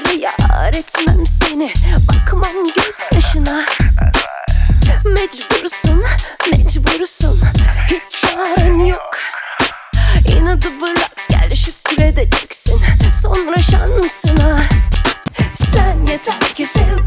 yere yar etmem seni. Bakmam gözyaşına. Mecbursun, mecbursun. Hiç çaren yok. İnadı bırak gel şükredeceksin Sonra şansına. Sen yeter ki sev